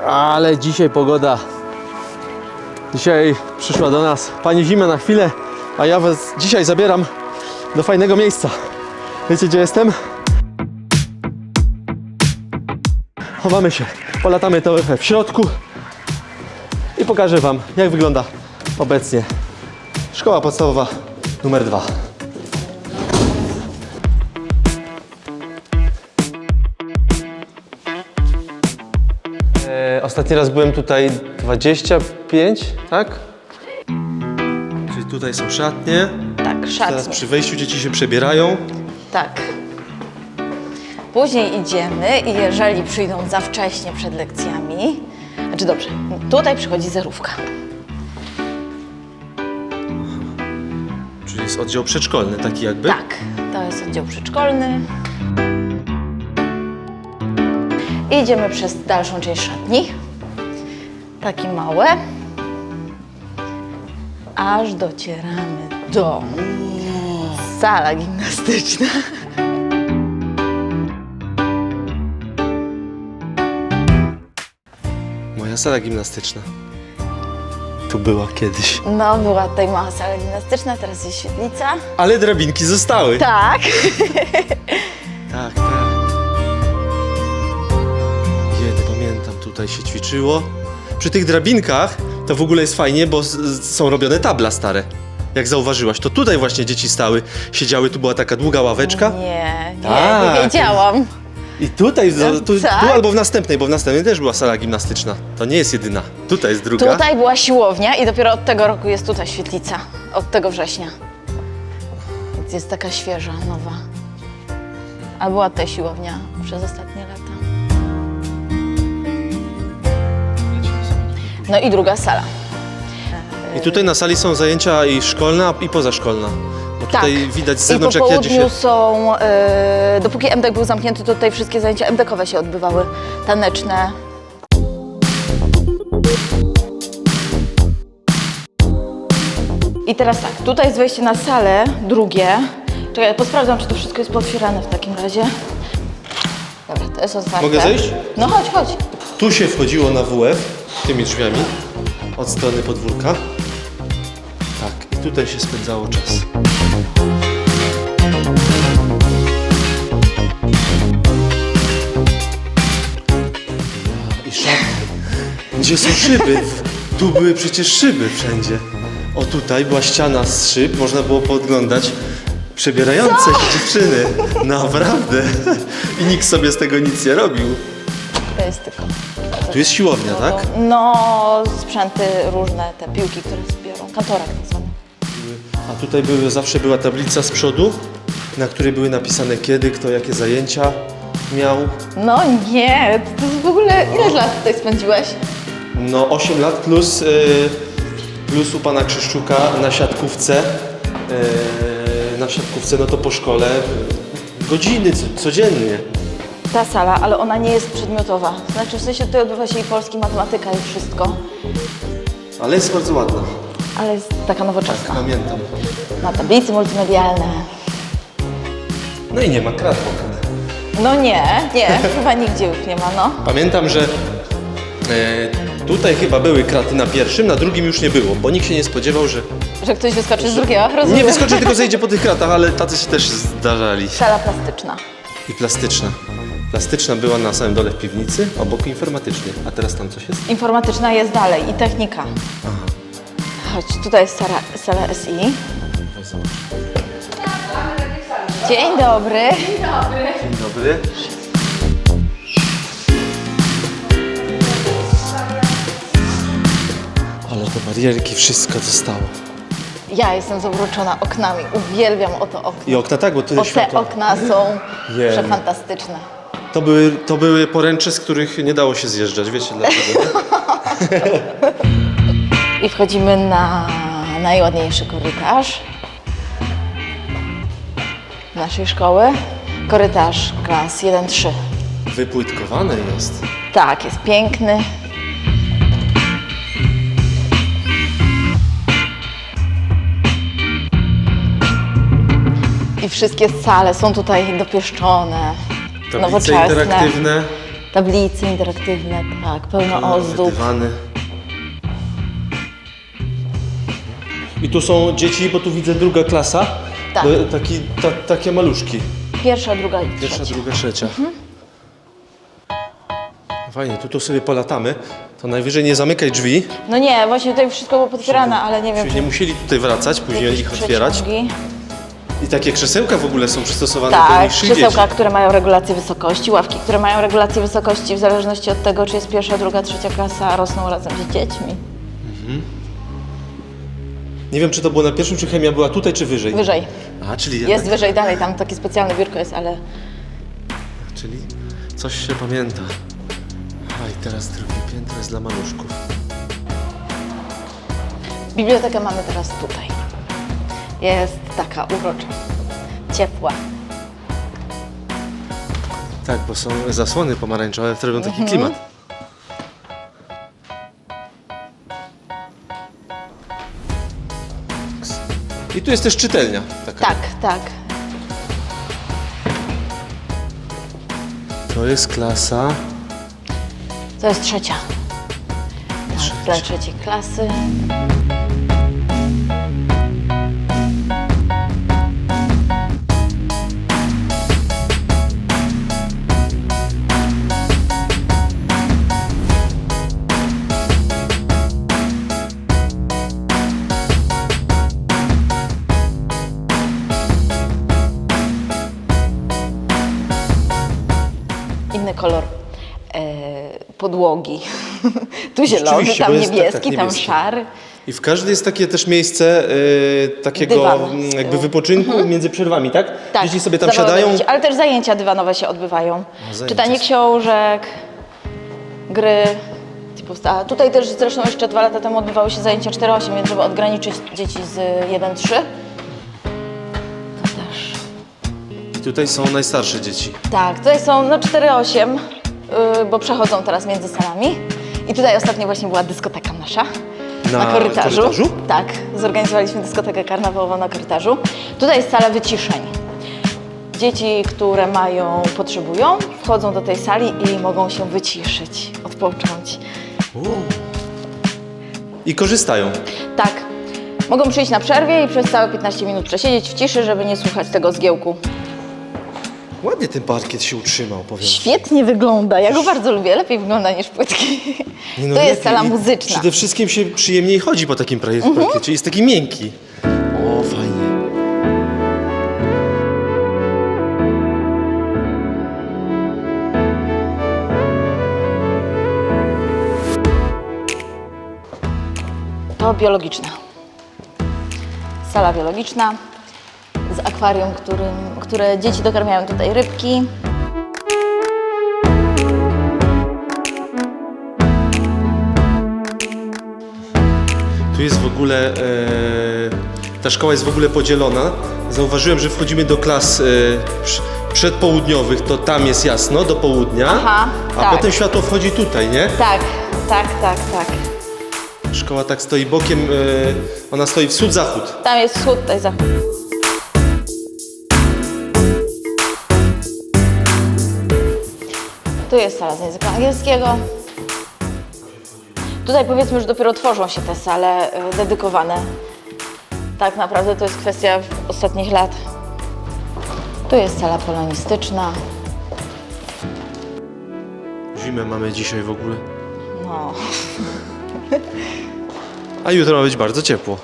Ale dzisiaj pogoda. Dzisiaj przyszła do nas pani zima na chwilę, a ja was dzisiaj zabieram do fajnego miejsca. Wiecie gdzie jestem? Chowamy się, polatamy trochę w środku i pokażę wam jak wygląda obecnie szkoła podstawowa numer 2. ostatni raz byłem tutaj 25, tak? Czyli tutaj są szatnie. Tak, Teraz szatnie. przy wejściu dzieci się przebierają. Tak. Później idziemy i jeżeli przyjdą za wcześnie przed lekcjami, znaczy dobrze, tutaj przychodzi zerówka. Czyli jest oddział przedszkolny taki jakby. Tak, to jest oddział przedszkolny. Idziemy przez dalszą część szatni. Takie małe. Aż docieramy do sala gimnastyczna. Moja sala gimnastyczna. Tu była kiedyś. No, była tutaj mała sala gimnastyczna, teraz jest świetlica. Ale drabinki zostały. Tak. Tak, tak. Jedy, pamiętam, tutaj się ćwiczyło. Przy tych drabinkach to w ogóle jest fajnie, bo z, z, są robione tabla stare. Jak zauważyłaś, to tutaj właśnie dzieci stały, siedziały, tu była taka długa ławeczka. Nie, nie, Tak. nie wiedziałam. I tutaj, No tu, tak. tu albo w następnej, bo w następnej też była sala gimnastyczna. To nie jest jedyna. Tutaj jest druga. Tutaj była siłownia i dopiero od tego roku jest tutaj świetlica. Od tego września. Więc jest taka świeża, nowa. A była tutaj siłownia przez ostatnie lata. No i druga sala. I tutaj na sali są zajęcia i szkolne, i pozaszkolne. Bo tutaj widać z zewnątrz, Tak. I po jak jedzie południu są, e, dopóki MDK był zamknięty, to tutaj wszystkie zajęcia MDK-owe się odbywały. Taneczne. I teraz tak, tutaj jest wejście na salę, drugie. Czekaj, ja posprawdzam, czy to wszystko jest potwierane w takim razie. Dobra, to jest otwarte. Mogę zejść? No chodź, chodź. Tu się wchodziło na WF, tymi drzwiami, od strony podwórka. Tak, i tutaj się spędzało czas. I szafy. Gdzie są szyby? Tu były przecież szyby wszędzie. O tutaj była ściana z szyb, można było podglądać przebierające się dziewczyny. Naprawdę. I nikt sobie z tego nic nie robił. To jest tylko. Tu jest siłownia, tak? No, sprzęty różne, te piłki, które zbiorą. Kantorak tak zwany. A tutaj były, zawsze była tablica z przodu, na której były napisane kiedy, kto jakie zajęcia miał. No nie, to jest w ogóle... Ile lat tutaj spędziłeś? No 8 lat plus, y, plus u pana Krzyszczuka na siatkówce. y, na siatkówce, no to po szkole godziny co, codziennie. Ta sala, ale ona nie jest przedmiotowa. Znaczy w sensie tutaj odbywa się i polski, matematyka i wszystko, Ale jest bardzo ładna, ale jest taka nowoczesna. pamiętam. Ma tablice multimedialne. No i nie ma krat. No nie, nie, chyba nigdzie już nie ma, no. Pamiętam, że e, tutaj chyba były kraty na pierwszym, na drugim już nie było, bo nikt się nie spodziewał, że Że ktoś wyskoczy z drugiego, rozumiem. Nie wyskoczy, tylko zejdzie po tych kratach, ale tacy się też zdarzali. Sala plastyczna. I plastyczna. Plastyczna była na samym dole w piwnicy, obok informatycznej. A teraz tam coś jest? Informatyczna jest dalej i technika. Chodź, tutaj jest sala, sala SI. Dzień dobry. Dzień dobry. Ale te barierki, wszystko zostało. Ja jestem zawrócona oknami. Uwielbiam oto okna. I okna tak, bo tu O, jest te światło. okna są Jem. przefantastyczne. To były, to były poręcze, z których nie dało się zjeżdżać. Wiecie dlaczego? I wchodzimy na najładniejszy korytarz naszej szkoły. Korytarz klas 1-3. Wypłytkowane jest. Tak, jest piękny. I wszystkie sale są tutaj dopieszczone, Tablice nowoczesne. interaktywne. Tablice interaktywne, tak, pełno ozdób. Dywany. I tu są dzieci, bo tu widzę druga klasa. Tak. No, taki, ta, takie maluszki. Pierwsza, druga i Pierwsza, trzecia. druga, trzecia. Fajnie, tu, tu sobie polatamy. To najwyżej nie zamykaj drzwi. No nie, właśnie tutaj wszystko było potwierane, ale nie wiem, Czyli nie musieli tutaj wracać, później ich otwierać. przeciągi. I takie krzesełka w ogóle są przystosowane do Tak, niższych krzesełka, dzieci. które mają regulację wysokości, ławki, które mają regulację wysokości w zależności od tego, czy jest pierwsza, druga, trzecia klasa, rosną razem z dziećmi. Nie wiem, czy to było na pierwszym, czy chemia była tutaj, czy wyżej. Wyżej. A, czyli Jest jednak, wyżej dalej, tam takie specjalne biurko jest, ale czyli coś się pamięta. A i teraz drugie piętro jest dla maluszków. bibliotekę mamy teraz tutaj. Jest taka urocza, ciepła. Tak, bo są zasłony pomarańczowe, które robią taki Mhm. klimat. I tu jest też czytelnia. Taka. Tak, tak. To jest klasa. To jest trzecia. Tak, dla trzeciej klasy. Kolor e, podłogi. tu zielony, Rzeczywiście, tam bo jest tak, niebieski, tak, tam niebieski. szary. I w każdej jest takie też miejsce y, takiego Dywan jakby wypoczynku między przerwami, tak? Tak, Dzieci sobie tam siadają. dzieci, Ale też zajęcia dywanowe się odbywają. zajęcia Czytanie książek, gry. A tutaj też zresztą jeszcze dwa lata temu odbywały się zajęcia 4-8, więc żeby odgraniczyć dzieci z 1-3. Tutaj są najstarsze dzieci. Tak, tutaj są no 4-8, yy, bo przechodzą teraz między salami. I tutaj ostatnio właśnie była dyskoteka nasza. Na korytarzu. korytarzu? Tak, zorganizowaliśmy dyskotekę karnawałową na korytarzu. Tutaj jest sala wyciszeń. Dzieci, które mają, potrzebują, wchodzą do tej sali i mogą się wyciszyć, odpocząć. I korzystają. Tak, mogą przyjść na przerwie i przez całe 15 minut przesiedzieć w ciszy, żeby nie słuchać tego zgiełku. Ładnie ten parkiet się utrzymał, powiem. Świetnie wygląda, ja go bardzo lubię, lepiej wygląda niż płytki. Nie, no to jest lepiej. sala I muzyczna. Przede wszystkim się przyjemniej chodzi po takim prawie- Mhm. parkiecie. Jest taki miękki. O, fajnie. To biologiczna. Sala biologiczna akwarium, którym, które dzieci dokarmiają tutaj rybki. Tu jest w ogóle, e, ta szkoła jest w ogóle podzielona. Zauważyłem, że wchodzimy do klas e, przy- przedpołudniowych, to tam jest jasno, do południa. Aha, a tak. potem światło wchodzi tutaj, nie? Tak, tak, tak, tak. Szkoła tak stoi bokiem, e, ona stoi wschód-zachód. Tam jest wschód, tutaj zachód. Tu jest sala z języka angielskiego. Tutaj powiedzmy, że dopiero tworzą się te sale y, dedykowane. Tak naprawdę to jest kwestia ostatnich lat. Tu jest sala polonistyczna. Zimę mamy dzisiaj w ogóle. No. A jutro ma być bardzo ciepło.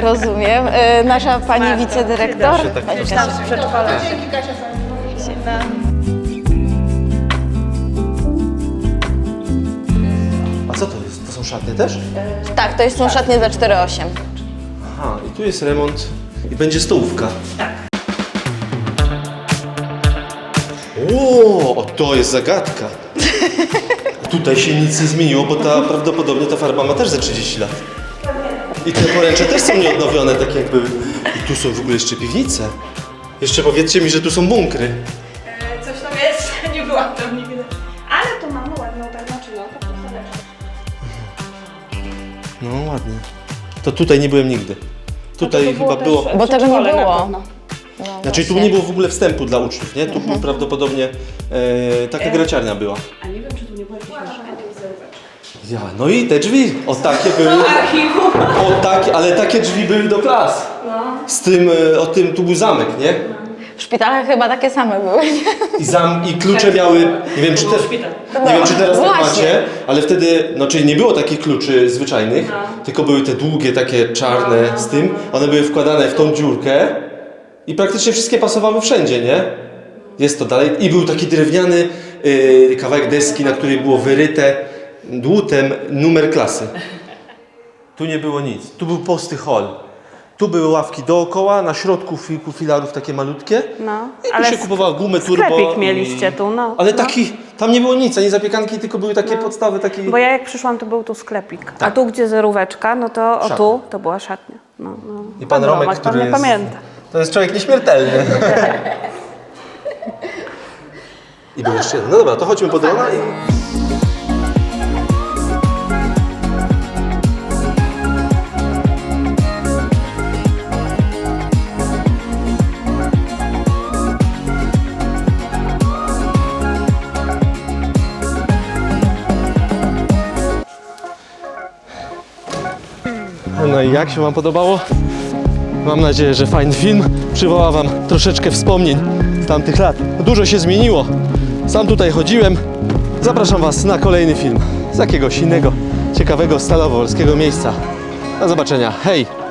Rozumiem. Y, Nasza pani wicedyrektor. Pani Kasia. A co to jest? To są szatnie też? Tak, to jest są szatnie za 4,8. Aha, i tu jest remont i będzie stołówka. Tak. O, o, to jest zagadka. Tutaj się nic nie zmieniło, bo ta prawdopodobnie ta farba ma też ze 30 lat. I te poręcze też są nieodnowione, tak jak były. I tu są w ogóle jeszcze piwnice. Jeszcze powiedzcie mi, że tu są bunkry. E, Coś tam jest, nie byłam tam nigdy. Ale to mamy ładną tak znaczy, no to. No ładnie. To tutaj nie byłem nigdy. Tutaj chyba było. Bo tego nie było. No, Znaczy tu właśnie. nie było w ogóle wstępu dla uczniów, nie? Tu Mhm. prawdopodobnie e, taka graciarnia była. A nie było. Ja, no i te drzwi, o takie były. O takie, ale takie drzwi były do klas. Z tym, e, o tym, tu był zamek, nie? W szpitalach chyba takie same były. I, zam, i klucze miały, nie wiem czy, te, nie wiem, czy teraz tak Właśnie. macie, ale wtedy, no czyli nie było takich kluczy zwyczajnych, tylko były te długie, takie czarne z tym, one były wkładane w tą dziurkę i praktycznie wszystkie pasowały wszędzie, nie? Jest to dalej. I był taki drewniany y, kawałek deski, na której było wyryte dłutem numer klasy. Tu nie było nic. Tu był pusty hol. Tu były ławki dookoła, na środku kilku filarów takie malutkie. No, I tu ale się kupowało gumę turbo. sklepik i- mieliście tu, no. Ale no. taki, tam nie było nic, ani zapiekanki, tylko były takie podstawy, takie... Bo ja jak przyszłam, to był tu sklepik. A Tak. tu, gdzie zeróweczka, no to o Szatnia. tu, to była szatnia. No, no. I pan Romek, Romek który pewnie jest... pamięta. To jest człowiek nieśmiertelny. I był jeszcze jeden. No dobra, to chodźmy po drona. No i jak się Wam podobało? Mam nadzieję, że fajny film przywoła Wam troszeczkę wspomnień z tamtych lat. Dużo się zmieniło. Sam tutaj chodziłem. Zapraszam Was na kolejny film z jakiegoś innego, ciekawego, stalowolskiego miejsca. Do zobaczenia. Hej!